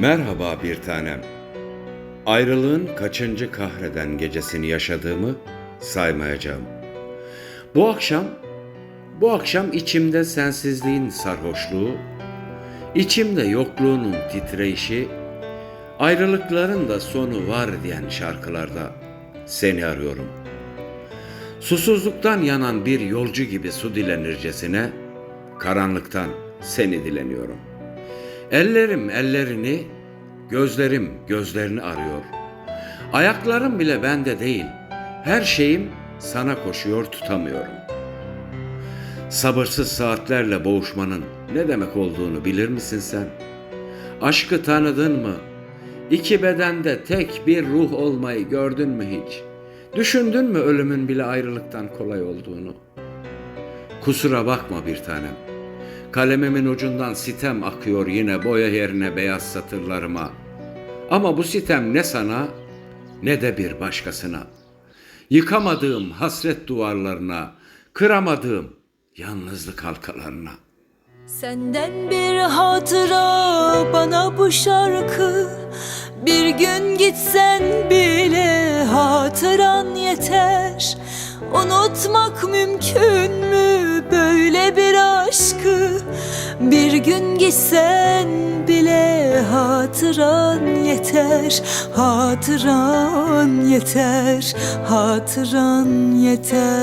Merhaba bir tanem. Ayrılığın kaçıncı kahreden gecesini yaşadığımı saymayacağım. Bu akşam, bu akşam içimde sensizliğin sarhoşluğu, içimde yokluğunun titreyişi, ayrılıkların da sonu var diyen şarkılarda seni arıyorum. Susuzluktan yanan bir yolcu gibi su dilenircesine, karanlıktan seni dileniyorum. Ellerim ellerini, gözlerim gözlerini arıyor. Ayaklarım bile bende değil. Her şeyim sana koşuyor tutamıyorum. Sabırsız saatlerle boğuşmanın ne demek olduğunu bilir misin sen? Aşkı tanıdın mı? İki bedende tek bir ruh olmayı gördün mü hiç? Düşündün mü ölümün bile ayrılıktan kolay olduğunu? Kusura bakma bir tanem. Kalemimin ucundan sitem akıyor yine boya yerine beyaz satırlarıma. Ama bu sitem ne sana ne de bir başkasına. Yıkamadığım hasret duvarlarına, kıramadığım yalnızlık halkalarına. Senden bir hatıra bana bu şarkı Bir gün gitsen bile hatıran yeter Unutmak mümkün Bir gün gitsen bile hatıran yeter Hatıran yeter, hatıran yeter